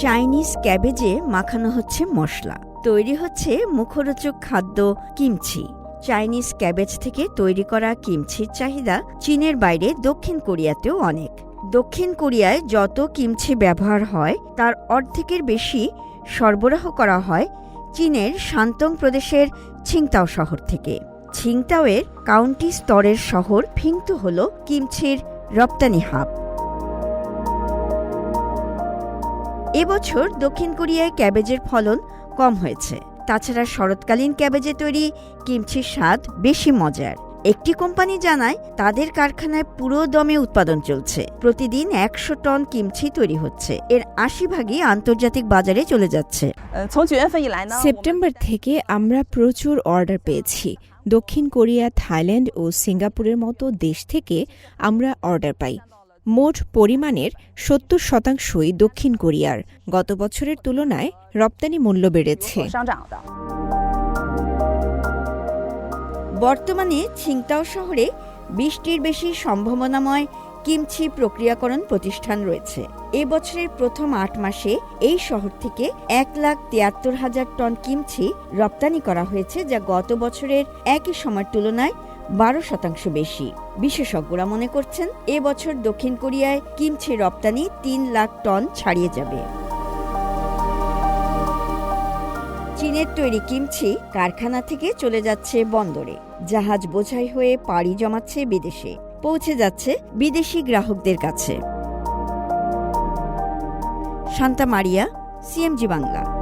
Chinese ক্যাবেজে মাখানো হচ্ছে মশলা। তৈরি হচ্ছে মুখরোচক খাদ্য কিমচি। চাইনিজ ক্যাবেজ থেকে তৈরি করা কিমচির চাহিদা চীনের বাইরে, দক্ষিণ কোরিয়াতেও অনেক। দক্ষিণ কোরিয়ায় যত কিমচি ব্যবহার হয়, তার অর্ধেকের বেশি সরবরাহ করা হয় চীনের শান্তং প্রদেশের ছিংতাও শহর থেকে। ছিংতাওয়ের কাউন্টি স্তরের শহর ফিংতু হল কিমচির রপ্তানি হাব। এবছর দক্ষিণ কোরিয়ায় ক্যাবেজের ফলন কম হয়েছে। তাছাড়া শরৎকালীন ক্যাবেজে তৈরি কিমচির স্বাদ বেশি মজার। একটি কোম্পানি জানায় তাদের কারখানায় পুরো দমে উৎপাদন চলছে। প্রতিদিন একশো টন কিমচি তৈরি হচ্ছে। এর আশি ভাগই আন্তর্জাতিক বাজারে চলে যাচ্ছে। সেপ্টেম্বর থেকে আমরা প্রচুর অর্ডার পেয়েছি। দক্ষিণ কোরিয়া থাইল্যান্ড ও সিঙ্গাপুরের মতো দেশ থেকে আমরা অর্ডার পাই। মোট পরিমাণের সত্তর শতাংশই দক্ষিণ কোরিয়ার। গত বছরের তুলনায় রপ্তানি মূল্য বেড়েছে। বর্তমানে ছিংতাও শহরে বিশটির বেশি সম্ভাবনাময় কিমছি প্রক্রিয়াকরণ প্রতিষ্ঠান রয়েছে। এ বছরের প্রথম আট মাসে এই শহর থেকে এক লাখ তিয়াত্তর হাজার টন কিমছি রপ্তানি করা হয়েছে, যা গত বছরের একই সময়ের তুলনায় বারো শতাংশ বেশি। বিশেষজ্ঞরা মনে করছেন, এ বছর দক্ষিণ কোরিয়ায় কিমচি রপ্তানি তিন লাখ টন ছাড়িয়ে যাবে। চীনের তৈরি কিমচি কারখানা থেকে চলে যাচ্ছে বন্দরে। জাহাজ বোঝাই হয়ে পাড়ি জমাচ্ছে বিদেশে। পৌঁছে যাচ্ছে বিদেশি গ্রাহকদের কাছে। শান্তা মারিয়া, সিএমজি বাংলা।